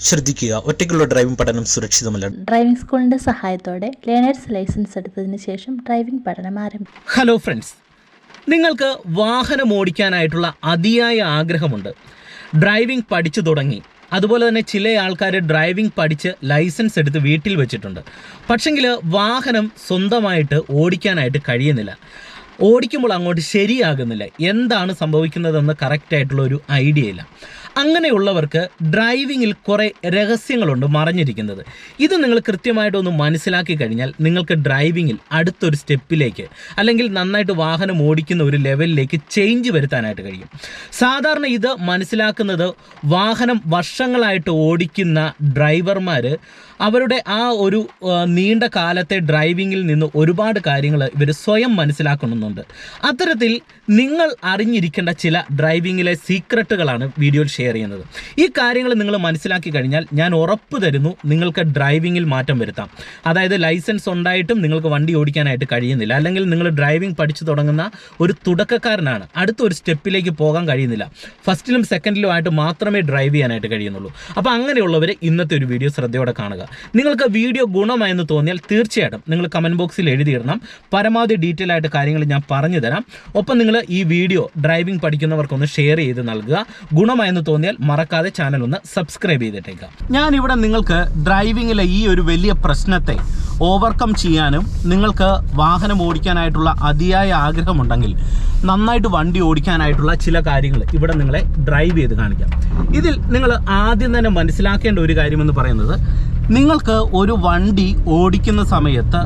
ശ്രദ്ധിക്കുക. ഒറ്റയ്ക്കുള്ള ഡ്രൈവിംഗ് പഠനം സുരക്ഷിതമല്ല. ഡ്രൈവിംഗ് സ്കൂളിന്റെ സഹായത്തോടെ ലേണേഴ്സ് ലൈസൻസ് എടുത്തതിന് ശേഷം ഡ്രൈവിംഗ് പഠനം ആരംഭിക്കും ഹലോ ഫ്രണ്ട്സ് നിങ്ങൾക്ക് വാഹനം ഓടിക്കാനായിട്ടുള്ള അതിയായ ആഗ്രഹമുണ്ട്. ഡ്രൈവിംഗ് പഠിച്ചു തുടങ്ങി. അതുപോലെ തന്നെ ചില ആൾക്കാർ ഡ്രൈവിംഗ് പഠിച്ച് ലൈസൻസ് എടുത്ത് വീട്ടിൽ വെച്ചിട്ടുണ്ട്. പക്ഷെങ്കിൽ വാഹനം സ്വന്തമായിട്ട് ഓടിക്കാനായിട്ട് കഴിയുന്നില്ല. ഓടിക്കുമ്പോൾ അങ്ങോട്ട് ശരിയാകുന്നില്ല. എന്താണ് സംഭവിക്കുന്നതെന്ന് കറക്റ്റായിട്ടുള്ള ഒരു ഐഡിയ ഇല്ല. അങ്ങനെയുള്ളവർക്ക് ഡ്രൈവിങ്ങിൽ കുറേ രഹസ്യങ്ങളുണ്ട് മറഞ്ഞിരിക്കുന്നത്. ഇത് നിങ്ങൾ കൃത്യമായിട്ടൊന്ന് മനസ്സിലാക്കി കഴിഞ്ഞാൽ നിങ്ങൾക്ക് ഡ്രൈവിങ്ങിൽ അടുത്തൊരു സ്റ്റെപ്പിലേക്ക് അല്ലെങ്കിൽ നന്നായിട്ട് വാഹനം ഓടിക്കുന്ന ഒരു ലെവലിലേക്ക് ചേഞ്ച് വരുത്താനായിട്ട് കഴിയും. സാധാരണ ഇത് മനസ്സിലാക്കുന്നത് വാഹനം വർഷങ്ങളായിട്ട് ഓടിക്കുന്ന ഡ്രൈവർമാർ അവരുടെ ആ ഒരു നീണ്ട കാലത്തെ ഡ്രൈവിങ്ങിൽ നിന്ന് ഒരുപാട് കാര്യങ്ങൾ ഇവർ സ്വയം മനസ്സിലാക്കുന്നുണ്ട് അത്തരത്തിൽ നിങ്ങൾ അറിഞ്ഞിരിക്കേണ്ട ചില ഡ്രൈവിങ്ങിലെ സീക്രട്ടുകളാണ് വീഡിയോയിൽ ഷെയർ ചെയ്യുന്നത്. ഈ കാര്യങ്ങൾ നിങ്ങൾ മനസ്സിലാക്കി കഴിഞ്ഞാൽ ഞാൻ ഉറപ്പ് തരുന്നു നിങ്ങൾക്ക് ഡ്രൈവിങ്ങിൽ മാറ്റം വരുത്താം. അതായത് ലൈസൻസ് ഉണ്ടായിട്ടും നിങ്ങൾക്ക് വണ്ടി ഓടിക്കാനായിട്ട് കഴിയുന്നില്ല. അല്ലെങ്കിൽ നിങ്ങൾ ഡ്രൈവിംഗ് പഠിച്ചു തുടങ്ങുന്ന ഒരു തുടക്കക്കാരനാണ്. അടുത്ത ഒരു സ്റ്റെപ്പിലേക്ക് പോകാൻ കഴിയുന്നില്ല. ഫസ്റ്റിലും സെക്കൻഡിലും ആയിട്ട് മാത്രമേ ഡ്രൈവ് ചെയ്യാനായിട്ട് കഴിയുന്നുള്ളൂ. അപ്പോൾ അങ്ങനെയുള്ളവർ ഇന്നത്തെ ഒരു വീഡിയോ ശ്രദ്ധയോടെ കാണുക. നിങ്ങൾക്ക് വീഡിയോ ഗുണമായെന്ന് തോന്നിയാൽ തീർച്ചയായിട്ടും നിങ്ങൾ കമന്റ് ബോക്സിൽ എഴുതിയിടണം. പരമാവധി ഡീറ്റെയിൽ ആയിട്ട് കാര്യങ്ങൾ ഞാൻ പറഞ്ഞു തരാം. ഒപ്പം നിങ്ങൾ ഈ വീഡിയോ ഡ്രൈവിംഗ് പഠിക്കുന്നവർക്കൊന്ന് ഷെയർ ചെയ്ത് നൽകുക. ഗുണമായെന്ന് തോന്നിയാൽ മറക്കാതെ ചാനൽ ഒന്ന് സബ്സ്ക്രൈബ് ചെയ്തിട്ടേക്കാം. ഞാൻ ഇവിടെ നിങ്ങൾക്ക് ഡ്രൈവിങ്ങിലെ ഈ ഒരു വലിയ പ്രശ്നത്തെ ഓവർകം ചെയ്യാനും നിങ്ങൾക്ക് വാഹനം ഓടിക്കാനായിട്ടുള്ള അതിയായ ആഗ്രഹമുണ്ടെങ്കിൽ നന്നായിട്ട് വണ്ടി ഓടിക്കാനായിട്ടുള്ള ചില കാര്യങ്ങൾ ഇവിടെ നിങ്ങളെ ഡ്രൈവ് ചെയ്ത് കാണിക്കാം. ഇതിൽ നിങ്ങൾ ആദ്യം തന്നെ മനസ്സിലാക്കേണ്ട ഒരു കാര്യമെന്ന് പറയുന്നത് നിങ്ങൾക്ക് ഒരു വണ്ടി ഓടിക്കുന്ന സമയത്ത്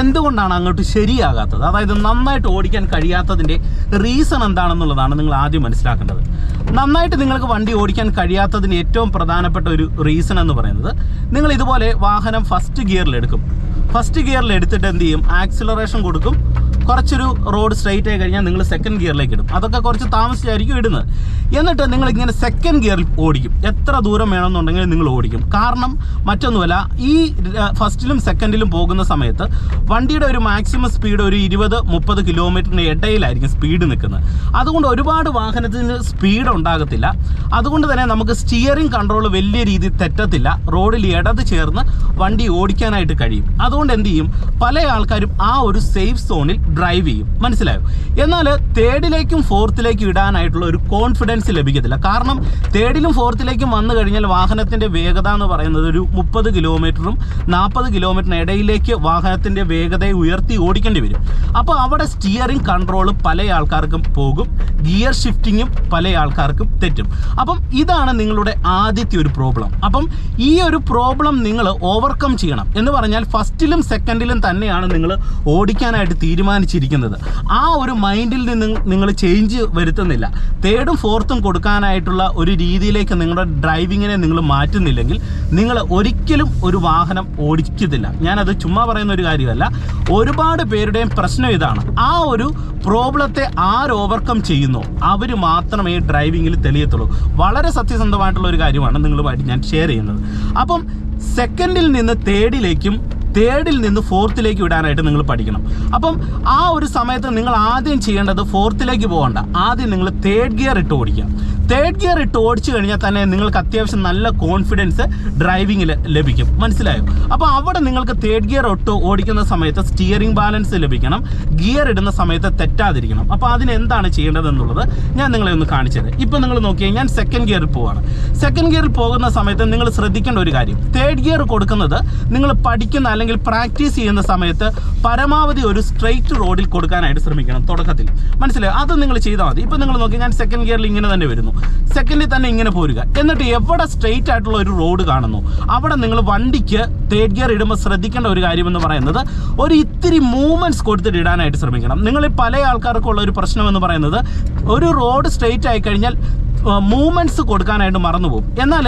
എന്തുകൊണ്ടാണ് അങ്ങോട്ട് ശരിയാകാത്തത്? അതായത് നന്നായിട്ട് ഓടിക്കാൻ കഴിയാത്തതിന്റെ റീസൺ എന്താണെന്നുള്ളതാണ് നിങ്ങൾ ആദ്യം മനസ്സിലാക്കേണ്ടത്. നന്നായിട്ട് നിങ്ങൾക്ക് വണ്ടി ഓടിക്കാൻ കഴിയാത്തതിന് ഏറ്റവും പ്രധാനപ്പെട്ട ഒരു റീസൺ എന്ന് പറയുന്നത് നിങ്ങൾ ഇതുപോലെ വാഹനം ഫസ്റ്റ് ഗിയറിൽ എടുക്കും ഫസ്റ്റ് ഗിയറിൽ എടുത്തിട്ട് എന്ത് ചെയ്യും? ആക്സിലറേഷൻ കൊടുക്കും. കുറച്ചൊരു റോഡ് സ്ട്രൈറ്റ് ആയി കഴിഞ്ഞാൽ നിങ്ങൾ സെക്കൻഡ് ഗിയറിലേക്ക് ഇടും. അതൊക്കെ കുറച്ച് താമസിച്ചായിരിക്കും ഇടുന്നത്. എന്നിട്ട് നിങ്ങൾ ഇങ്ങനെ സെക്കൻഡ് ഗിയറിൽ ഓടിക്കും. എത്ര ദൂരം വേണമെന്നുണ്ടെങ്കിൽ നിങ്ങൾ ഓടിക്കും. കാരണം മറ്റൊന്നുമല്ല ഈ ഫസ്റ്റിലും സെക്കൻഡിലും പോകുന്ന സമയത്ത് വണ്ടിയുടെ ഒരു മാക്സിമം സ്പീഡ് ഒരു ഇരുപത് മുപ്പത് കിലോമീറ്ററിന്റെ ഇടയിലായിരിക്കും സ്പീഡ് നിൽക്കുന്നത്. അതുകൊണ്ട് ഒരുപാട് വാഹനത്തിന് സ്പീഡ് ഉണ്ടാകത്തില്ല. അതുകൊണ്ട് തന്നെ നമുക്ക് സ്റ്റിയറിംഗ് കൺട്രോൾ വലിയ രീതിയിൽ തെറ്റത്തില്ല. റോഡിൽ ഇടത് ചേർന്ന് വണ്ടി ഓടിക്കാനായിട്ട് കഴിയും. അതുകൊണ്ട് എന്ത് ചെയ്യും? പല ആൾക്കാരും ആ ഒരു സേഫ് സോണിൽ ഡ്രൈവ് ചെയ്യും. മനസ്സിലായോ? എന്നാൽ തേർഡിലേക്കും ഫോർത്തിലേക്കും ഇടാനായിട്ടുള്ള ഒരു കോൺഫിഡൻസ് ലഭിക്കത്തില്ല. കാരണം തേർഡിലും ഫോർത്തിലേക്കും വന്നു കഴിഞ്ഞാൽ വാഹനത്തിന്റെ വേഗത എന്ന് പറയുന്നത് ഒരു മുപ്പത് കിലോമീറ്ററും നാൽപ്പത് കിലോമീറ്ററിന് ഇടയിലേക്ക് വാഹനത്തിന്റെ വേഗതയെ ഉയർത്തി ഓടിക്കേണ്ടി വരും. അപ്പോൾ അവിടെ സ്റ്റിയറിംഗ് കൺട്രോൾ പല ആൾക്കാർക്കും പോകും. ഗിയർ ഷിഫ്റ്റിങ്ങും പല ആൾക്കാർക്കും തെറ്റും. അപ്പം ഇതാണ് നിങ്ങളുടെ ആദ്യത്തെ ഒരു പ്രോബ്ലം അപ്പം ഈ ഒരു പ്രോബ്ലം നിങ്ങൾ ഓവർകം ചെയ്യണം. എന്ന് പറഞ്ഞാൽ ഫസ്റ്റിലും സെക്കൻഡിലും തന്നെയാണ് നിങ്ങൾ ഓടിക്കാനായിട്ട് തീരുമാനിച്ചിരിക്കുന്നത്. ആ ഒരു മൈൻഡിൽ നിന്ന് നിങ്ങൾ ചേഞ്ച് വരുത്തുന്നില്ല. തേർഡും ഫോർത്തും കൊടുക്കാനായിട്ടുള്ള ഒരു രീതിയിലേക്ക് നിങ്ങളുടെ ഡ്രൈവിങ്ങിനെ നിങ്ങൾ മാറ്റുന്നില്ലെങ്കിൽ നിങ്ങൾ ഒരിക്കലും ഒരു വാഹനം ഓടിക്കത്തില്ല. ഞാനത് ചുമ്മാ പറയുന്ന ഒരു കാര്യമല്ല. ഒരുപാട് പേരുടെയും പ്രശ്നം ഇതാണ്. ആ ഒരു പ്രോബ്ലത്തെ ആര് ഓവർകം ചെയ്യുന്നു? അവർ മാത്രമേ ഡ്രൈവിങ്ങിൽ തെളിയത്തുള്ളൂ. വളരെ സത്യസന്ധമായിട്ടുള്ള ഒരു കാര്യമാണ് നിങ്ങളുമായിട്ട് ഞാൻ ഷെയർ ചെയ്യുന്നത്. അപ്പം സെക്കൻഡിൽ നിന്ന് തേർഡിലേക്കും തേർഡിൽ നിന്ന് ഫോർത്തിലേക്ക് വിടാനായിട്ട് നിങ്ങൾ പഠിക്കണം. അപ്പം ആ ഒരു സമയത്ത് നിങ്ങൾ ആദ്യം ചെയ്യേണ്ടത് ഫോർത്തിലേക്ക് പോകണ്ട. ആദ്യം നിങ്ങൾ തേർഡ് ഗിയർ ഇട്ട് ഓടിക്കുക. തേർഡ് ഗിയർ ഇട്ട് ഓടിച്ചു കഴിഞ്ഞാൽ തന്നെ നിങ്ങൾക്ക് അത്യാവശ്യം നല്ല കോൺഫിഡൻസ് ഡ്രൈവിങ്ങിൽ ലഭിക്കും. മനസ്സിലായോ? അപ്പോൾ അവിടെ നിങ്ങൾക്ക് തേർഡ് ഗിയർ ഇട്ട് ഓടിക്കുന്ന സമയത്ത് സ്റ്റിയറിംഗ് ബാലൻസ് ലഭിക്കണം. ഗിയർ ഇടുന്ന സമയത്ത് തെറ്റാതിരിക്കണം. അപ്പോൾ അതിന് എന്താണ് ചെയ്യേണ്ടതെന്നുള്ളത് ഞാൻ നിങ്ങളെ ഒന്ന് കാണിച്ചത് ഇപ്പോൾ നിങ്ങൾ നോക്കിയാൽ ഞാൻ സെക്കൻഡ് ഗിയറിൽ പോവാണ്. സെക്കൻഡ് ഗിയറിൽ പോകുന്ന സമയത്ത് നിങ്ങൾ ശ്രദ്ധിക്കേണ്ട ഒരു കാര്യം. തേർഡ് ഗിയർ കൊടുക്കുന്നത് നിങ്ങൾ പഠിക്കുന്ന അല്ലെങ്കിൽ പ്രാക്ടീസ് ചെയ്യുന്ന സമയത്ത് പരമാവധി ഒരു സ്ട്രെയിറ്റ് റോഡിൽ കൊടുക്കാനായിട്ട് ശ്രമിക്കണം. തുടക്കത്തിൽ. മനസ്സിലായോ? അത് നിങ്ങൾ ചെയ്താൽ മതി. ഇപ്പോൾ നിങ്ങൾ നോക്കി ഞാൻ സെക്കൻഡ് ഗിയറിൽ ഇങ്ങനെ തന്നെ വരുന്നു. സെക്കൻഡിൽ തന്നെ ഇങ്ങനെ പോരുക. എന്നിട്ട് എവിടെ സ്ട്രെയിറ്റ് ആയിട്ടുള്ള ഒരു റോഡ് കാണുന്നു? അവിടെ നിങ്ങൾ വണ്ടിക്ക് തേർഡ് ഗിയർ ഇടുമ്പോൾ ശ്രദ്ധിക്കേണ്ട ഒരു കാര്യമെന്ന് പറയുന്നത് ഒരു ഇത്തിരി മൂവ്മെന്റ്സ് കൊടുത്തിട്ട് ഇടാനായിട്ട് ശ്രമിക്കണം. നിങ്ങൾ പല ആൾക്കാർക്കുള്ള ഒരു പ്രശ്നം എന്ന് പറയുന്നത് ഒരു റോഡ് സ്ട്രെയിറ്റ് ആയി കഴിഞ്ഞാൽ മൂവ്മെന്റ്സ് കൊടുക്കാനായിട്ട് മറന്നുപോകും. എന്നാൽ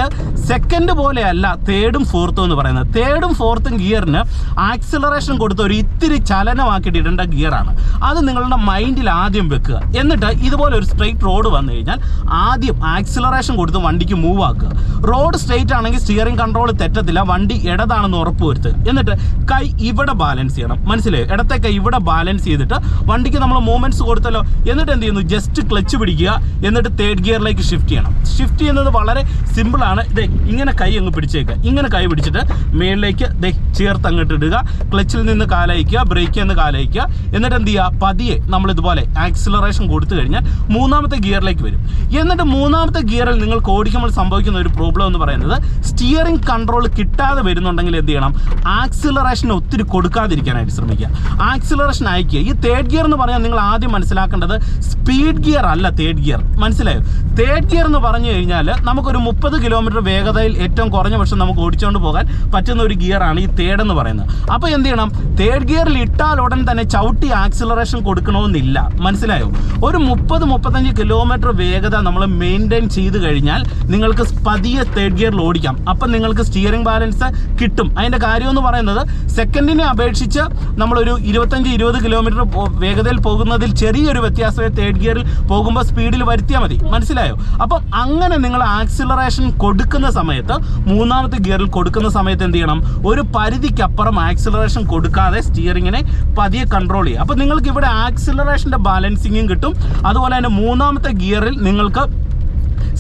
സെക്കൻഡ് പോലെയല്ല തേർഡും ഫോർത്തും എന്ന് പറയുന്നത്. തേർഡും ഫോർത്തും ഗിയറിന് ആക്സിലറേഷൻ കൊടുത്ത ഒരു ഇത്തിരി ചലനമാക്കിയിട്ട് ഇടേണ്ട ഗിയറാണ് അത് നിങ്ങളുടെ മൈൻഡിൽ ആദ്യം വെക്കുക. എന്നിട്ട് ഇതുപോലെ ഒരു സ്ട്രെയിറ്റ് റോഡ് വന്നു കഴിഞ്ഞാൽ ആദ്യം ആക്സിലറേഷൻ കൊടുത്ത് വണ്ടിക്ക് മൂവ് ആക്കുക. റോഡ് സ്ട്രെയിറ്റ് ആണെങ്കിൽ സ്റ്റിയറിംഗ് കൺട്രോൾ തെറ്റത്തില്ല. വണ്ടി ഇടതാണെന്ന് ഉറപ്പ് വരുത്തുക. എന്നിട്ട് കൈ ഇവിടെ ബാലൻസ് ചെയ്യണം. മനസ്സിലായോ? ഇടത്തെ കൈ ഇവിടെ ബാലൻസ് ചെയ്തിട്ട് വണ്ടിക്ക് നമ്മൾ മൂവ്മെന്റ്സ് കൊടുത്തല്ലോ. എന്നിട്ട് എന്ത് ചെയ്യുന്നു? ജസ്റ്റ് ക്ലച്ച് പിടിക്കുക. എന്നിട്ട് തേർഡ് ഗിയറിലേക്ക് ഗിയറിലേക്ക് ഷിഫ്റ്റ് ചെയ്യണം. ഷിഫ്റ്റ് ചെയ്യുന്നത് വളരെ സിമ്പിളാണ് ദേ ഇങ്ങനെ കൈ അങ്ങ് പിടിച്ചേക്കുക ഇങ്ങനെ കൈ പിടിച്ചിട്ട് മേളിലേക്ക് ദേ ചേർത്ത് അങ്ങോട്ട് ഇടുക ക്ലച്ചിൽ നിന്ന് കാലയക്കുക ബ്രേക്കിൽ നിന്ന് കാലയക്കുക. എന്നിട്ട് എന്ത് ചെയ്യുക? പതിയെ നമ്മൾ ഇതുപോലെ ആക്സിലറേഷൻ കൊടുത്തു കഴിഞ്ഞാൽ മൂന്നാമത്തെ ഗിയറിലേക്ക് വരും. എന്നിട്ട് മൂന്നാമത്തെ ഗിയറിൽ നിങ്ങൾ ഓടിക്കുമ്പോൾ സംഭവിക്കുന്ന ഒരു പ്രോബ്ലം എന്ന് പറയുന്നത് സ്റ്റിയറിംഗ് കൺട്രോൾ കിട്ടാതെ വരുന്നുണ്ടെങ്കിൽ എന്ത് ചെയ്യണം? ആക്സിലറേഷൻ ഒത്തിരി കൊടുക്കാതിരിക്കാനായിട്ട് ശ്രമിക്കുക. ആക്സിലറേഷൻ അയക്കുക. ഈ തേർഡ് ഗിയർ എന്ന് പറഞ്ഞാൽ നിങ്ങൾ ആദ്യം മനസ്സിലാക്കേണ്ടത് സ്പീഡ് ഗിയർ അല്ല തേർഡ് ഗിയർ മനസ്സിലായോ? തേർഡ് ഗിയർ എന്ന് പറഞ്ഞു കഴിഞ്ഞാൽ നമുക്കൊരു മുപ്പത് കിലോമീറ്റർ വേഗതയിൽ ഏറ്റവും കുറഞ്ഞ പക്ഷം നമുക്ക് ഓടിച്ചുകൊണ്ട് പോകാൻ പറ്റുന്ന ഒരു ഗിയറാണ് ഈ തേർഡ് എന്ന് പറയുന്നത്. അപ്പോൾ എന്ത് ചെയ്യണം? തേർഡ് ഗിയറിൽ ഇട്ടാൽ ഉടൻ തന്നെ ചവിട്ടി ആക്സിലറേഷൻ കൊടുക്കണമെന്നില്ല. മനസ്സിലായോ? ഒരു മുപ്പത് മുപ്പത്തഞ്ച് കിലോമീറ്റർ വേഗത നമ്മൾ മെയിന്റെയിൻ ചെയ്ത് കഴിഞ്ഞാൽ നിങ്ങൾക്ക് പതിയെ തേർഡ് ഗിയറിൽ ഓടിക്കാം. അപ്പം നിങ്ങൾക്ക് സ്റ്റിയറിംഗ് ബാലൻസ് കിട്ടും. അതിന്റെ കാര്യം എന്ന് പറയുന്നത് സെക്കൻഡിനെ അപേക്ഷിച്ച് നമ്മളൊരു ഇരുപത്തഞ്ച് ഇരുപത് കിലോമീറ്റർ വേഗതയിൽ പോകുന്നതിൽ ചെറിയൊരു വ്യത്യാസമേ തേർഡ് ഗിയറിൽ പോകുമ്പോൾ സ്പീഡിൽ വരുത്തിയാൽ മതി. മനസ്സിലായോ? അപ്പം അങ്ങനെ നിങ്ങൾ ആക്സിലറേഷൻ കൊടുക്കുന്ന സമയത്ത് മൂന്നാമത്തെ ഗിയറിൽ കൊടുക്കുന്ന സമയത്ത് എന്ത് ചെയ്യണം? ഒരു പരിധിക്കപ്പുറം ആക്സിലറേഷൻ കൊടുക്കാതെ സ്റ്റിയറിങ്ങിനെ പതിയെ കൺട്രോൾ ചെയ്യുക. അപ്പം നിങ്ങൾക്ക് ഇവിടെ ആക്സിലറേഷന്റെ ബാലൻസിങ്ങും കിട്ടും. അതുപോലെ തന്നെ മൂന്നാമത്തെ ഗിയറിൽ നിങ്ങൾക്ക്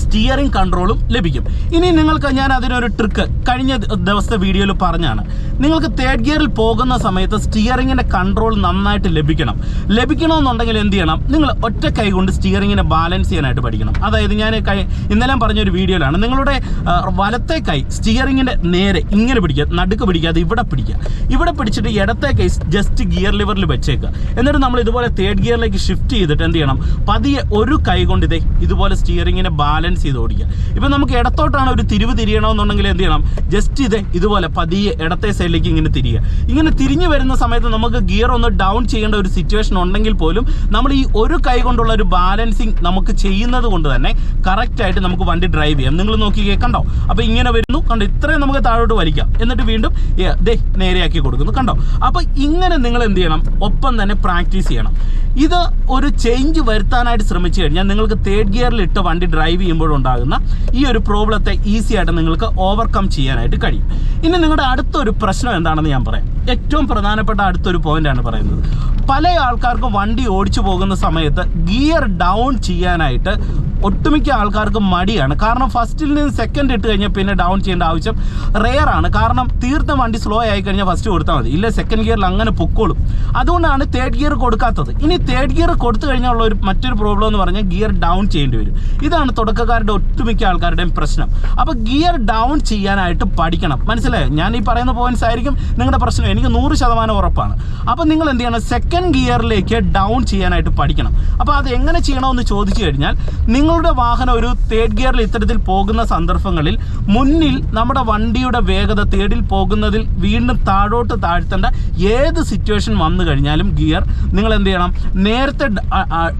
സ്റ്റിയറിംഗ് കൺട്രോളും ലഭിക്കും. ഇനി നിങ്ങൾക്ക് ഞാൻ അതിനൊരു ട്രിക്ക് കഴിഞ്ഞ ദിവസത്തെ വീഡിയോയിൽ പറഞ്ഞാണ്. നിങ്ങൾക്ക് തേർഡ് ഗിയറിൽ പോകുന്ന സമയത്ത് സ്റ്റിയറിങ്ങിന്റെ കൺട്രോൾ നന്നായിട്ട് ലഭിക്കണം. ലഭിക്കണമെന്നുണ്ടെങ്കിൽ എന്ത് ചെയ്യണം? നിങ്ങൾ ഒറ്റ കൈ കൊണ്ട് സ്റ്റിയറിങ്ങിനെ ബാലൻസ് ചെയ്യാനായിട്ട് പഠിക്കണം. അതായത് ഞാൻ കൈ ഇന്നലെ പറഞ്ഞൊരു വീഡിയോയിലാണ് നിങ്ങളുടെ വലത്തെ കൈ സ്റ്റിയറിങ്ങിന്റെ നേരെ ഇങ്ങനെ പിടിക്കുക. നടുക്ക് പിടിക്കാതെ ഇവിടെ പിടിക്കുക. ഇവിടെ പിടിച്ചിട്ട് ഇടത്തെ കൈ ജസ്റ്റ് ഗിയർ ലിവറിൽ വെച്ചേക്കുക. എന്നിട്ട് നമ്മൾ ഇതുപോലെ തേർഡ് ഗിയറിലേക്ക് ഷിഫ്റ്റ് ചെയ്തിട്ട് എന്ത് ചെയ്യണം? പതിയെ ഒരു കൈ കൊണ്ട് ഇതേ ഇതുപോലെ സ്റ്റിയറിങ്ങിനെ ബാലൻസ് ചെയ്ത് ഓടിക്കുക. ഇപ്പം നമുക്ക് ഇടത്തോട്ടാണ് ഒരു തിരിവ് തിരിയണമെന്നുണ്ടെങ്കിൽ എന്ത് ചെയ്യണം? ജസ്റ്റ് ഇത് ഇതുപോലെ പതിയെ ഇടത്തെ സൈഡിലേക്ക് ഇങ്ങനെ തിരിയുക. ഇങ്ങനെ തിരിഞ്ഞു വരുന്ന സമയത്ത് നമുക്ക് ഗിയർ ഒന്ന് ഡൗൺ ചെയ്യേണ്ട ഒരു സിറ്റുവേഷൻ ഉണ്ടെങ്കിൽ പോലും നമ്മൾ ഈ ഒരു കൈ കൊണ്ടുള്ള ഒരു ബാലൻസിങ് നമുക്ക് ചെയ്യുന്നത് കൊണ്ട് തന്നെ കറക്റ്റായിട്ട് നമുക്ക് വണ്ടി ഡ്രൈവ് ചെയ്യാം. നിങ്ങൾ നോക്കി കേൾക്കണ്ടോ? അപ്പോൾ ഇങ്ങനെ വരുന്നു. കണ്ടോ? ഇത്രയും നമുക്ക് താഴോട്ട് വലിക്കാം. എന്നിട്ട് വീണ്ടും ദേ നേരെയാക്കി കൊടുക്കുന്നു. കണ്ടോ? അപ്പോൾ ഇങ്ങനെ നിങ്ങൾ എന്ത് ചെയ്യണം? ഒപ്പം തന്നെ പ്രാക്ടീസ് ചെയ്യണം. ഇത് ഒരു ചേഞ്ച് വരുത്താനായിട്ട് ശ്രമിച്ചു കഴിഞ്ഞാൽ നിങ്ങൾക്ക് തേർഡ് ഗിയറിൽ ഇട്ട് വണ്ടി ഡ്രൈവ് ചെയ്യുമ്പോഴുണ്ടാകുന്ന ഈ ഒരു പ്രോബ്ലത്തെ ഈസി ആയിട്ട് നിങ്ങൾക്ക് ഓവർകം ചെയ്യാനായിട്ട് കഴിയും. ഇനി നിങ്ങളുടെ അടുത്തൊരു പ്രശ്നം എന്താണെന്ന് ഞാൻ പറയാം. ഏറ്റവും പ്രധാനപ്പെട്ട അടുത്തൊരു പോയിന്റാണ് പറയുന്നത്. പല ആൾക്കാർക്കും വണ്ടി ഓടിച്ചു പോകുന്ന സമയത്ത് ഗിയർ ഡൗൺ ചെയ്യാനായിട്ട് ഒട്ടുമിക്ക ആൾക്കാർക്ക് മടിയാണ്. കാരണം ഫസ്റ്റിൽ നിന്ന് സെക്കൻഡ് ഇട്ട് കഴിഞ്ഞാൽ പിന്നെ ഡൗൺ ചെയ്യേണ്ട ആവശ്യം റെയർ ആണ്. കാരണം തീർത്ത വണ്ടി സ്ലോ ആയി കഴിഞ്ഞാൽ ഫസ്റ്റ് കൊടുത്താൽ മതി. ഇല്ല സെക്കൻഡ് ഗിയറിൽ അങ്ങനെ പൊക്കോളും. അതുകൊണ്ടാണ് തേർഡ് ഗിയർ കൊടുക്കാത്തത്. ഇനി തേർഡ് ഗിയർ കൊടുത്തു കഴിഞ്ഞാൽ ഉള്ള ഒരു മറ്റൊരു പ്രോബ്ലം എന്ന് പറഞ്ഞാൽ ഗിയർ ഡൗൺ ചെയ്യേണ്ടി വരും. ഇതാണ് തുടക്കക്കാരുടെ ഒട്ടുമിക്ക ആൾക്കാരുടെയും പ്രശ്നം. അപ്പോൾ ഗിയർ ഡൗൺ ചെയ്യാനായിട്ട് പഠിക്കണം. മനസ്സിലായോ? ഞാൻ ഈ പറയുന്ന പോയിന്റ്സ് ആയിരിക്കും നിങ്ങളുടെ പ്രശ്നം എനിക്ക് നൂറ് ശതമാനം ഉറപ്പാണ്. അപ്പോൾ നിങ്ങൾ എന്ത് ചെയ്യണം? സെക്കൻഡ് ഗിയറിലേക്ക് ഡൗൺ ചെയ്യാനായിട്ട് പഠിക്കണം. അപ്പോൾ അത് എങ്ങനെ ചെയ്യണമെന്ന് ചോദിച്ചു കഴിഞ്ഞാൽ നിങ്ങളുടെ വാഹനം ഒരു തേർഡ് ഗിയറിൽ ഇത്തരത്തിൽ പോകുന്ന സന്ദർഭങ്ങളിൽ മുന്നിൽ നമ്മുടെ വണ്ടിയുടെ വേഗത തേർഡിൽ പോകുന്നതിൽ വീണ്ടും താഴോട്ട് താഴ്ത്തേണ്ട ഏത് സിറ്റുവേഷൻ വന്നു കഴിഞ്ഞാലും ഗിയർ നിങ്ങൾ എന്ത് ചെയ്യണം? നേരത്തെ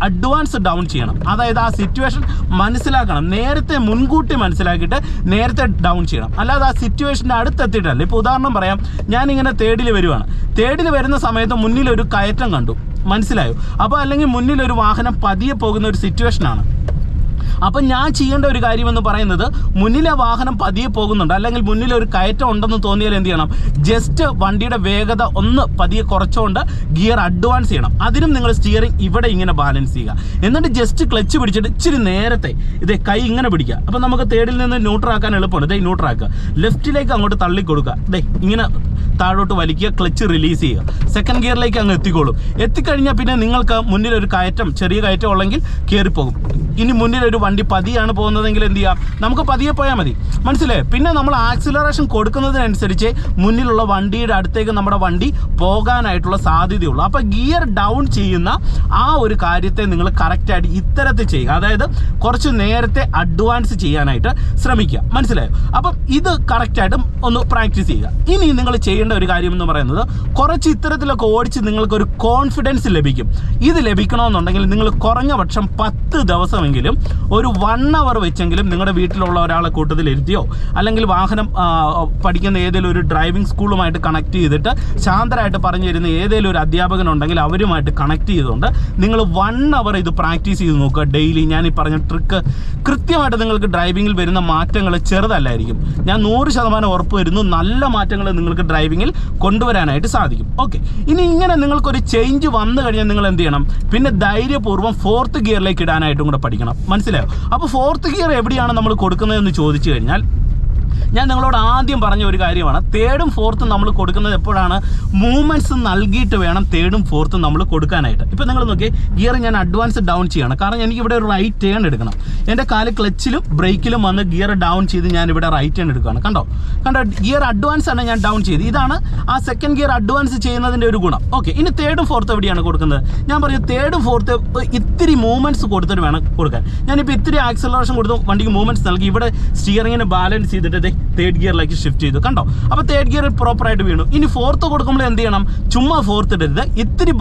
അഡ്വാൻസ് ഡൗൺ ചെയ്യണം. അതായത് ആ സിറ്റുവേഷൻ മനസ്സിലാക്കണം. നേരത്തെ മുൻകൂട്ടി മനസ്സിലാക്കിയിട്ട് നേരത്തെ ഡൗൺ ചെയ്യണം. അല്ലാതെ ആ സിറ്റുവേഷന്റെ അടുത്തെത്തിയിട്ടല്ല. ഇപ്പോൾ ഉദാഹരണം പറയാം. ഞാനിങ്ങനെ തേർഡിൽ വരുവാണ്. തേർഡിൽ വരുന്ന സമയത്ത് മുന്നിൽ ഒരു കയറ്റം കണ്ടു. മനസ്സിലായോ? അപ്പോൾ അല്ലെങ്കിൽ മുന്നിൽ ഒരു വാഹനം പതിയെ പോകുന്ന ഒരു സിറ്റുവേഷനാണ് അപ്പം ഞാൻ ചെയ്യേണ്ട ഒരു കാര്യമെന്ന് പറയുന്നത് മുന്നിലെ വാഹനം പതിയെ പോകുന്നുണ്ട്. അല്ലെങ്കിൽ മുന്നിൽ ഒരു കയറ്റം ഉണ്ടെന്ന് തോന്നിയാൽ എന്ത് ചെയ്യണം? ജസ്റ്റ് വണ്ടിയുടെ വേഗത ഒന്ന് പതിയെ കുറച്ചുകൊണ്ട് ഗിയർ അഡ്വാൻസ് ചെയ്യണം. അതിനും നിങ്ങൾ സ്റ്റിയറിംഗ് ഇവിടെ ഇങ്ങനെ ബാലൻസ് ചെയ്യുക. എന്നിട്ട് ജസ്റ്റ് ക്ലച്ച് പിടിച്ചിട്ട് ഇച്ചിരി നേരത്തെ ഇതേ കൈ ഇങ്ങനെ പിടിക്കുക. അപ്പം നമുക്ക് തേടിൽ നിന്ന് ന്യൂട്രാക്കാൻ എളുപ്പമാണ്. ഇതേ ന്യൂട്രാക്കുക ലെഫ്റ്റിലേക്ക് അങ്ങോട്ട് തള്ളി കൊടുക്കുക ഇതേ ഇങ്ങനെ താഴോട്ട് വലിക്കുക ക്ലച്ച് റിലീസ് ചെയ്യുക. സെക്കൻഡ് ഗിയറിലേക്ക് അങ്ങ് എത്തിക്കോളും. എത്തിക്കഴിഞ്ഞാൽ പിന്നെ നിങ്ങൾക്ക് മുന്നിൽ ഒരു കയറ്റം ചെറിയ കയറ്റം ഉള്ളെങ്കിൽ കയറിപ്പോകും ഇനി മുന്നിൽ ഒരു വണ്ടി പതിയാണ് പോകുന്നതെങ്കിൽ എന്ത് ചെയ്യാം? നമുക്ക് പതിയെ പോയാൽ മതി. മനസ്സിലായോ? പിന്നെ നമ്മൾ ആക്സിലറേഷൻ കൊടുക്കുന്നതിനനുസരിച്ച് മുന്നിലുള്ള വണ്ടിയുടെ അടുത്തേക്ക് നമ്മുടെ വണ്ടി പോകാനായിട്ടുള്ള സാധ്യതയുള്ളൂ. അപ്പോൾ ഗിയർ ഡൗൺ ചെയ്യുന്ന ആ ഒരു കാര്യത്തെ നിങ്ങൾ കറക്റ്റായിട്ട് ഇത്തരത്തിൽ ചെയ്യുക. അതായത് കുറച്ച് നേരത്തെ അഡ്വാൻസ് ചെയ്യാനായിട്ട് ശ്രമിക്കുക. മനസ്സിലായോ? അപ്പം ഇത് കറക്റ്റായിട്ടും ഒന്ന് പ്രാക്ടീസ് ചെയ്യുക. ഇനി നിങ്ങൾ ചെയ്യേണ്ട ഒരു കാര്യം എന്ന് പറയുന്നത് കുറച്ച് ഇത്തരത്തിലൊക്കെ ഓടിച്ച് നിങ്ങൾക്കൊരു കോൺഫിഡൻസ് ലഭിക്കും. ഇത് ലഭിക്കണമെന്നുണ്ടെങ്കിൽ നിങ്ങൾ കുറഞ്ഞ പക്ഷം പത്ത് ദിവസമെങ്കിലും ഒരു വൺ അവർ വെച്ചെങ്കിലും നിങ്ങളുടെ വീട്ടിലുള്ള ഒരാളെ കൂട്ടത്തിലിരുത്തിയോ അല്ലെങ്കിൽ വാഹനം പഠിക്കുന്ന ഏതെങ്കിലും ഒരു ഡ്രൈവിംഗ് സ്കൂളുമായിട്ട് കണക്ട് ചെയ്തിട്ട് ശാന്തരായിട്ട് പറഞ്ഞു തരുന്ന ഏതെങ്കിലും ഒരു അധ്യാപകനുണ്ടെങ്കിൽ അവരുമായിട്ട് കണക്ട് ചെയ്തുകൊണ്ട് നിങ്ങൾ വൺ അവർ ഇത് പ്രാക്ടീസ് ചെയ്ത് നോക്കുക. ഡെയിലി ഞാൻ ഈ പറഞ്ഞ ട്രിക്ക് കൃത്യമായിട്ട് നിങ്ങൾക്ക് ഡ്രൈവിങ്ങിൽ വരുന്ന മാറ്റങ്ങൾ ചെറുതല്ലായിരിക്കും. ഞാൻ നൂറ് ശതമാനം ഉറപ്പ് വരുന്നു. നല്ല മാറ്റങ്ങൾ നിങ്ങൾക്ക് ഡ്രൈവിംഗ് ഡ്രൈവിങ്ങിൽ കൊണ്ടുവരാനായിട്ട് സാധിക്കും. ഓക്കെ ഇനി ഇങ്ങനെ നിങ്ങൾക്കൊരു ചേഞ്ച് വന്നു കഴിഞ്ഞാൽ നിങ്ങൾ എന്ത് ചെയ്യണം? പിന്നെ ധൈര്യപൂർവം ഫോർത്ത് ഗിയറിലേക്ക് ഇടാനായിട്ടും കൂടെ പഠിക്കണം. മനസ്സിലായോ? അപ്പോൾ ഫോർത്ത് ഗിയർ എവിടെയാണ് നമ്മൾ കൊടുക്കുന്നതെന്ന് ചോദിച്ചു കഴിഞ്ഞാൽ ഞാൻ നിങ്ങളോട് ആദ്യം പറഞ്ഞ ഒരു കാര്യമാണ്. തേർഡും ഫോർത്തും നമ്മൾ കൊടുക്കുന്നത് എപ്പോഴാണ്? മൂവ്മെന്റ്സ് നൽകിയിട്ട് വേണം തേർഡും ഫോർത്തും നമ്മൾ കൊടുക്കാനായിട്ട്. ഇപ്പോൾ നിങ്ങൾ നോക്കി ഗിയർ ഞാൻ അഡ്വാൻസ് ഡൗൺ ചെയ്യണം. കാരണം എനിക്ക് ഇവിടെ ഒരു റൈറ്റ് ടേൺ എടുക്കണം. എന്റെ കാൽ ക്ലച്ചിലും ബ്രേക്കിലും വന്ന് ഗിയർ ഡൗൺ ചെയ്ത് ഞാൻ ഇവിടെ റൈറ്റ് ടേൺ എടുക്കുകയാണ്. കണ്ടോ? കണ്ടോ? ഗിയർ അഡ്വാൻസ് ആണ് ഞാൻ ഡൗൺ ചെയ്ത്. ഇതാണ് ആ സെക്കൻഡ് ഗിയർ അഡ്വാൻസ് ചെയ്യുന്നതിന്റെ ഒരു ഗുണം. ഓക്കെ ഇനി തേർഡും ഫോർത്തും എവിടെയാണ് കൊടുക്കുന്നത്? ഞാൻ പറഞ്ഞു തേർഡും ഫോർത്ത് ഇത്തിരി മൂവ്മെന്റ്സ് കൊടുത്തിട്ട് വേണം കൊടുക്കാൻ. ഞാനിപ്പോൾ ഇത്തിരി ആക്സലറേഷൻ കൊടുത്ത് വണ്ടിക്ക് മൂവ്മെന്റ്സ് നൽകി. ഇവിടെ സ്റ്റിയറിങ്ങിന് ബാലൻസ് ചെയ്തിട്ട് ദേ തേർഡ് ഗിയറിലേക്ക് ഷിഫ്റ്റ് ചെയ്തു. കണ്ടോ? അപ്പോൾ തേർഡ് ഗിയർ പ്രോപ്പറായിട്ട് വീണു. ഇനി ഫോർത്ത് കൊടുക്കുമ്പോൾ എന്ത് ചെയ്യണം? ചുമ്മാ ഫോർത്ത് ഇടരുത്. ഇത്തിരി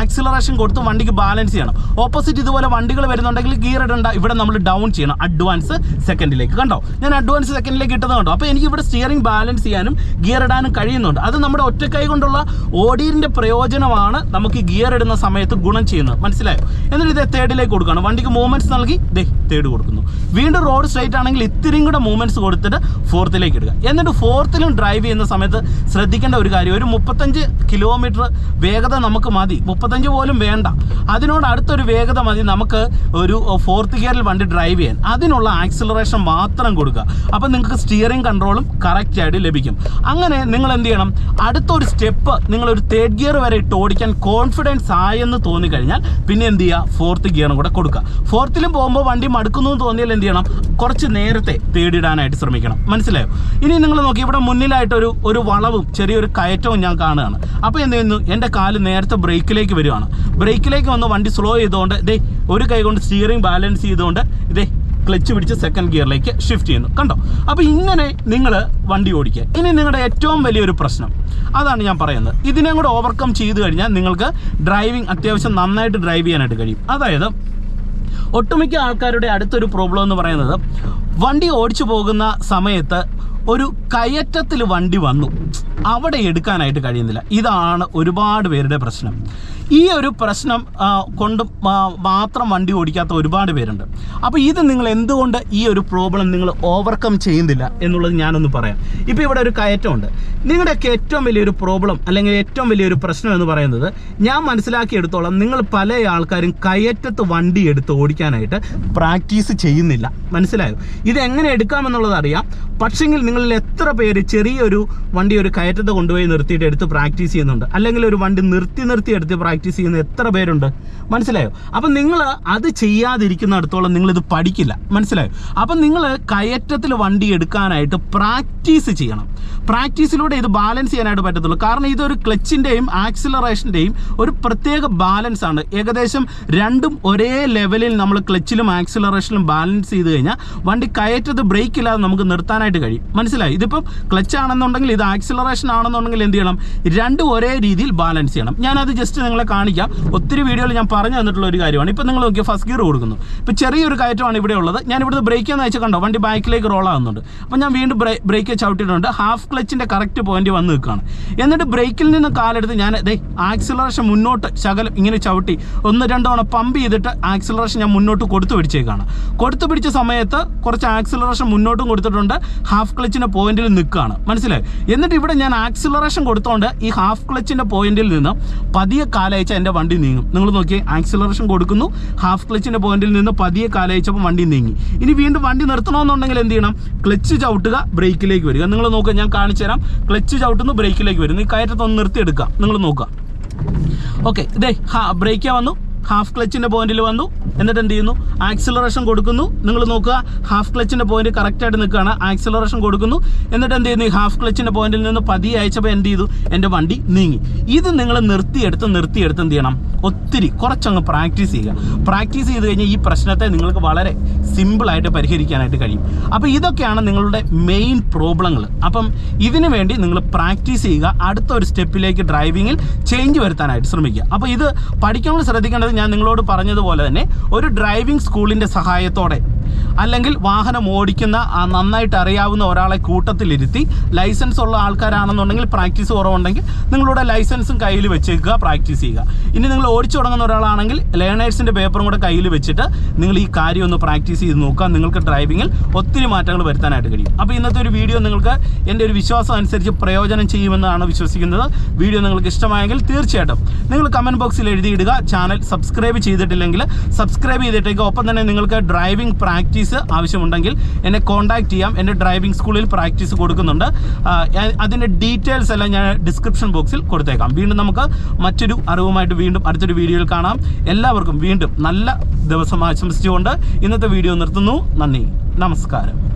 ആക്സിലറേഷൻ കൊടുത്ത് വണ്ടിക്ക് ബാലൻസ് ചെയ്യണം. ഓപ്പോസിറ്റ് ഇതുപോലെ വണ്ടികൾ വരുന്നുണ്ടെങ്കിൽ ഗിയർ ഇടണ്ട. ഇവിടെ നമ്മൾ ഡൗൺ ചെയ്യണം. അഡ്വാൻസ് സെക്കൻഡിലേക്ക് കണ്ടോ? ഞാൻ അഡ്വാൻസ് സെക്കൻഡിലേക്ക് ഇട്ടത് കണ്ടോ? അപ്പോൾ എനിക്ക് ഇവിടെ സ്റ്റിയറിംഗ് ബാലൻസ് ചെയ്യാനും ഗിയർ ഇടാനും കഴിയുന്നുണ്ട്. അത് നമ്മുടെ ഒറ്റക്കൈ കൊണ്ടുള്ള ഓടിയറിന്റെ പ്രയോജനമാണ് നമുക്ക് ഗിയർ ഇടുന്ന സമയത്ത് ഗുണം ചെയ്യുന്നത്. മനസ്സിലായോ? എന്നിട്ട് ഇത് തേർഡിലേക്ക് കൊടുക്കണം വണ്ടിക്ക് മൂവ്മെന്റ്സ് നൽകി ദേ തേർഡ് കൊടുക്കുന്നു. വീണ്ടും റോഡ് സ്ട്രൈറ്റ് ആണെങ്കിൽ ഇത്തിരിയും കൂടെ മൂവ്മെന്റ്സ് കൊടുത്തിട്ട് ഫോർത്തിലേക്ക് എടുക്കുക എന്നിട്ട് ഫോർത്തിലും ഡ്രൈവ് ചെയ്യുന്ന സമയത്ത് ശ്രദ്ധിക്കേണ്ട ഒരു കാര്യം ഒരു മുപ്പത്തഞ്ച് കിലോമീറ്റർ വേഗത നമുക്ക് മതി. മുപ്പത്തഞ്ച് പോലും വേണ്ട. അതിനോട് അടുത്തൊരു വേഗത മതി നമുക്ക് ഒരു ഫോർത്ത് ഗിയറിൽ വണ്ടി ഡ്രൈവ് ചെയ്യാൻ. അതിനുള്ള ആക്സിലറേഷൻ മാത്രം കൊടുക്കുക. അപ്പോൾ നിങ്ങൾക്ക് സ്റ്റിയറിംഗ് കൺട്രോളും കറക്റ്റായിട്ട് ലഭിക്കും. അങ്ങനെ നിങ്ങൾ എന്ത് ചെയ്യണം? അടുത്തൊരു സ്റ്റെപ്പ് നിങ്ങളൊരു തേർഡ് ഗിയർ വരെ ഇട്ട് ഓടിക്കാൻ കോൺഫിഡൻസ് ആയെന്ന് തോന്നിക്കഴിഞ്ഞാൽ പിന്നെ എന്ത് ചെയ്യുക? ഫോർത്ത് ഗിയറും കൂടെ കൊടുക്കുക. ഫോർത്തിലും പോകുമ്പോൾ വണ്ടി മടുക്കുന്നു എന്ന് തോന്നിയാൽ എന്ത് ചെയ്യണം? കുറച്ച് നേരത്തെ തേടിയിടാനായിട്ട് ശ്രമിക്കണം. മനസ്സിലായോ? ഇനി നിങ്ങൾ നോക്കി ഇവിടെ മുന്നിലായിട്ടൊരു ഒരു വളവും ചെറിയൊരു കയറ്റവും ഞാൻ കാണുകയാണ്. അപ്പോൾ എന്ത് ചെയ്യുന്നു? എന്റെ കാൽ നേരത്തെ ബ്രേക്കിലേക്ക് വരികയാണ് ബ്രേക്കിലേക്ക് വന്ന് വണ്ടി സ്ലോ ചെയ്തുകൊണ്ട് ഇതേ ഒരു കൈ കൊണ്ട് സ്റ്റിയറിംഗ് ബാലൻസ് ചെയ്തുകൊണ്ട് ഇതേ ക്ലച്ച് പിടിച്ച് സെക്കൻഡ് ഗിയറിലേക്ക് ഷിഫ്റ്റ് ചെയ്യുന്നു. കണ്ടോ? അപ്പോൾ ഇങ്ങനെ നിങ്ങൾ വണ്ടി ഓടിക്കുക. ഇനി നിങ്ങളുടെ ഏറ്റവും വലിയൊരു പ്രശ്നം. അതാണ് ഞാൻ പറയുന്നത്. ഇതിനെ കൂടെ ഓവർകം ചെയ്ത് കഴിഞ്ഞാൽ നിങ്ങൾക്ക് ഡ്രൈവിംഗ് അത്യാവശ്യം നന്നായിട്ട് ഡ്രൈവ് ചെയ്യാനായിട്ട് കഴിയും. അതായത് ഒട്ടുമിക്ക ആൾക്കാരുടെ അടുത്തൊരു പ്രോബ്ലം എന്ന് പറയുന്നത് വണ്ടി ഓടിച്ചു പോകുന്ന സമയത്ത് ഒരു കയറ്റത്തിൽ വണ്ടി വന്നു. അവിടെ എടുക്കാനായിട്ട് കഴിയുന്നില്ല. ഇതാണ് ഒരുപാട് പേരുടെ പ്രശ്നം. ഈ ഒരു പ്രശ്നം കൊണ്ട് മാത്രം വണ്ടി ഓടിക്കാത്ത ഒരുപാട് പേരുണ്ട്. അപ്പോൾ ഇത് നിങ്ങൾ എന്തുകൊണ്ട് ഈ ഒരു പ്രോബ്ലം നിങ്ങൾ ഓവർകം ചെയ്യുന്നില്ല എന്നുള്ളത് ഞാനൊന്ന് പറയാം. ഇപ്പോൾ ഇവിടെ ഒരു കയറ്റമുണ്ട്. നിങ്ങളുടെയൊക്കെ ഏറ്റവും വലിയൊരു പ്രോബ്ലം അല്ലെങ്കിൽ ഏറ്റവും വലിയൊരു പ്രശ്നം എന്ന് പറയുന്നത് ഞാൻ മനസ്സിലാക്കിയെടുത്തോളം നിങ്ങൾ പല ആൾക്കാരും കയറ്റത്ത് വണ്ടി എടുത്ത് ഓടിക്കാനായിട്ട് പ്രാക്ടീസ് ചെയ്യുന്നില്ല. മനസ്സിലായോ? ഇത് എങ്ങനെ എടുക്കാമെന്നുള്ളത് അറിയാം. പക്ഷെങ്കിൽ നിങ്ങളിൽ എത്ര പേര് ചെറിയൊരു വണ്ടി ഒരു കയറ്റത്ത് കൊണ്ടുപോയി നിർത്തിയിട്ട് എടുത്ത് പ്രാക്ടീസ് ചെയ്യുന്നുണ്ട്. അല്ലെങ്കിൽ ഒരു വണ്ടി നിർത്തി നിർത്തി എടുത്ത് പ്രാക്ടീസ് ചെയ്യുന്ന എത്ര പേരുണ്ട്? മനസ്സിലായോ? അപ്പം നിങ്ങൾ അത് ചെയ്യാതിരിക്കുന്നിടത്തോളം നിങ്ങളിത് പഠിക്കില്ല. മനസ്സിലായോ? അപ്പം നിങ്ങൾ കയറ്റത്തിൽ വണ്ടി എടുക്കാനായിട്ട് പ്രാക്ടീസ് ചെയ്യണം. പ്രാക്ടീസിലൂടെ ഇത് ബാലൻസ് ചെയ്യാനായിട്ട് പറ്റത്തുള്ളൂ. കാരണം ഇതൊരു ക്ലച്ചിന്റെയും ആക്സിലറേഷന്റെയും ഒരു പ്രത്യേക ബാലൻസ് ആണ്. ഏകദേശം രണ്ടും ഒരേ ലെവലിൽ നമ്മൾ ക്ലച്ചിലും ആക്സിലറേഷനിലും ബാലൻസ് ചെയ്ത് കഴിഞ്ഞാൽ വണ്ടി കയറ്റത്ത് ബ്രേക്ക് ഇല്ലാതെ നമുക്ക് നിർത്താനായിട്ട് കഴിയും. മനസ്സിലായി? ഇതിപ്പം ക്ലച്ച് ആണെന്നുണ്ടെങ്കിൽ ഇത് ആക്സിലറേഷൻ ആണെന്നുണ്ടെങ്കിൽ എന്ത് ചെയ്യണം? രണ്ടും ഒരേ രീതിയിൽ ബാലൻസ് ചെയ്യണം. ഞാനത് ജസ്റ്റ് നിങ്ങളെ കാണിക്കാം. ഒത്തിരി വീഡിയോയിൽ ഞാൻ പറഞ്ഞു തന്നിട്ടുള്ള ഒരു കാര്യമാണ്. ഇപ്പം നിങ്ങൾ നോക്കിയാൽ ഫസ്റ്റ് ഗിയർ കൊടുക്കുന്നു. ഇപ്പം ചെറിയൊരു കയറ്റമാണ് ഇവിടെ ഉള്ളത്. ഞാൻ ഇവിടുന്ന് ബ്രേക്ക് എന്ന് വെച്ചാൽ കണ്ടോ വണ്ടി ബാക്കിലേക്ക് റോൾ ആകുന്നുണ്ട് അപ്പം ഞാൻ വീണ്ടും ബ്രേക്ക് ചവിട്ടിയിട്ടുണ്ട്. ഹാഫ് ക്ലച്ചിന്റെ കറക്റ്റ് പോയിന്റ് വന്ന് നിൽക്കുകയാണ്. എന്നിട്ട് ബ്രേക്കിൽ നിന്ന് കാലെടുത്ത് ഞാൻ ദേ ആക്സിലറേഷൻ മുന്നോട്ട് ശകലം ഇങ്ങനെ ചവിട്ടി ഒന്ന് രണ്ട് തവണ പമ്പ് ചെയ്തിട്ട് ആക്സിലറേഷൻ ഞാൻ മുന്നോട്ട് കൊടുത്തു പിടിച്ചേക്കാണ്. കൊടുത്തു പിടിച്ച സമയത്ത് കുറച്ച് ആക്സിലറേഷൻ മുന്നോട്ടും കൊടുത്തിട്ടുണ്ട്. ഹാഫ് ക്ലച്ചിന്റെ പോയിന്റിൽ നിൽക്കുകയാണ്. മനസ്സിലായി? എന്നിട്ട് ഇവിടെ ഞാൻ ആക്സിലറേഷൻ കൊടുത്തോണ്ട് ഈ ഹാഫ് ക്ലച്ചിന്റെ പോയിന്റിൽ നിന്ന് പതിയെ കാലയച്ച എന്റെ വണ്ടി നീങ്ങും. നിങ്ങൾ നോക്കിയേ ആക്സിലറേഷൻ കൊടുക്കുന്നു ഹാഫ് ക്ലച്ചിന്റെ പോയിന്റിൽ നിന്ന് പതിയെ കാലയച്ചപ്പോൾ വണ്ടി നീങ്ങി. ഇനി വീണ്ടും വണ്ടി നിർത്തണമെന്നുണ്ടെങ്കിൽ എന്ത് ചെയ്യണം? ക്ലച്ച് ചവിട്ടുക ബ്രേക്കിലേക്ക് വരിക. നിങ്ങൾ നോക്കുക ഞാൻ കാണിച്ചു തരാം. ക്ലച്ച് ചവിട്ടുന്നു ബ്രേക്കിലേക്ക് വരുന്നു. ഈ കയറ്റത്തൊന്ന് നിർത്തിയെടുക്കുക നിങ്ങൾ നോക്കുക. ഓക്കെ ഇതേ ഹാ ബ്രേക്ക് വന്നു. ഹാഫ് ക്ലച്ചിന്റെ പോയിന്റിൽ വന്നു. എന്നിട്ട് എന്ത് ചെയ്യുന്നു? ആക്സിലറേഷൻ കൊടുക്കുന്നു. നിങ്ങൾ നോക്കുക ഹാഫ് ക്ലച്ചിന്റെ പോയിന്റ് കറക്റ്റായിട്ട് നിൽക്കുകയാണ്. ആക്സിലറേഷൻ കൊടുക്കുന്നു. എന്നിട്ട് എന്ത് ചെയ്യുന്നു? ഈ ഹാഫ് ക്ലച്ചിന്റെ പോയിന്റിൽ നിന്ന് പതിയെ അയച്ചപ്പോൾ എന്ത് ചെയ്തു? എന്റെ വണ്ടി നീങ്ങി. ഇത് നിങ്ങൾ നിർത്തിയെടുത്ത് നിർത്തിയെടുത്ത് എന്ത് ചെയ്യണം? ഒത്തിരി കുറച്ചങ്ങ് പ്രാക്ടീസ് ചെയ്യുക. പ്രാക്ടീസ് ചെയ്ത് കഴിഞ്ഞാൽ ഈ പ്രശ്നത്തെ നിങ്ങൾക്ക് വളരെ സിമ്പിളായിട്ട് പരിഹരിക്കാനായിട്ട് കഴിയും. അപ്പോൾ ഇതൊക്കെയാണ് നിങ്ങളുടെ മെയിൻ പ്രോബ്ലങ്ങൾ അപ്പം ഇതിനു വേണ്ടി നിങ്ങൾ പ്രാക്ടീസ് ചെയ്യുക. അടുത്ത ഒരു സ്റ്റെപ്പിലേക്ക് ഡ്രൈവിങ്ങിൽ ചേഞ്ച് വരുത്താനായിട്ട് ശ്രമിക്കുക. അപ്പോൾ ഇത് പഠിക്കുമ്പോൾ ശ്രദ്ധിക്കേണ്ടത് ഞാൻ നിങ്ങളോട് പറഞ്ഞതുപോലെ തന്നെ ഒരു ഡ്രൈവിംഗ് സ്കൂളിന്റെ സഹായത്തോടെ അല്ലെങ്കിൽ വാഹനം ഓടിക്കുന്ന നന്നായിട്ട് അറിയാവുന്ന ഒരാളെ കൂട്ടത്തിലിരുത്തി ലൈസൻസ് ഉള്ള ആൾക്കാരാണെന്നുണ്ടെങ്കിൽ പ്രാക്ടീസ് കുറവുണ്ടെങ്കിൽ നിങ്ങളുടെ ലൈസൻസും കയ്യിൽ വെച്ചേക്കുക പ്രാക്ടീസ് ചെയ്യുക. ഇനി നിങ്ങൾ ഓടിച്ചു തുടങ്ങുന്ന ഒരാളാണെങ്കിൽ ലേണേഴ്സിന്റെ പേപ്പറും കൂടെ കയ്യിൽ വെച്ചിട്ട് നിങ്ങൾ ഈ കാര്യം ഒന്ന് പ്രാക്ടീസ് ചെയ്ത് നോക്കുക. നിങ്ങൾക്ക് ഡ്രൈവിങ്ങിൽ ഒത്തിരി മാറ്റങ്ങൾ വരുത്താനായിട്ട് കഴിയും. അപ്പോൾ ഇന്നത്തെ ഒരു വീഡിയോ നിങ്ങൾക്ക് എന്റെ ഒരു വിശ്വാസം അനുസരിച്ച് പ്രയോജനം ചെയ്യുമെന്നാണ് വിശ്വസിക്കുന്നത്. വീഡിയോ നിങ്ങൾക്ക് ഇഷ്ടമായെങ്കിൽ തീർച്ചയായിട്ടും നിങ്ങൾ കമന്റ് ബോക്സിൽ എഴുതിയിടുക. ചാനൽ സബ്സ്ക്രൈബ് ചെയ്തിട്ടില്ലെങ്കിൽ സബ്സ്ക്രൈബ് ചെയ്തിട്ടേക്ക്. ഒപ്പം തന്നെ നിങ്ങൾക്ക് ഡ്രൈവിംഗ് പ്രാക്ടീസ് ആവശ്യമുണ്ടെങ്കിൽ എന്നെ കോൺടാക്ട് ചെയ്യാം. എന്റെ ഡ്രൈവിംഗ് സ്കൂളിൽ പ്രാക്ടീസ് കൊടുക്കുന്നുണ്ട്. അതിന്റെ ഡീറ്റെയിൽസ് എല്ലാം ഞാൻ ഡിസ്ക്രിപ്ഷൻ ബോക്സിൽ കൊടുത്തേക്കാം. വീണ്ടും നമുക്ക് മറ്റൊരു അറിവുമായിട്ട് വീണ്ടും അടുത്തൊരു വീഡിയോയിൽ കാണാം. എല്ലാവർക്കും വീണ്ടും നല്ല ദിവസം ആശംസിച്ചുകൊണ്ട് ഇന്നത്തെ വീഡിയോ നിർത്തുന്നു. നന്ദി. നമസ്കാരം.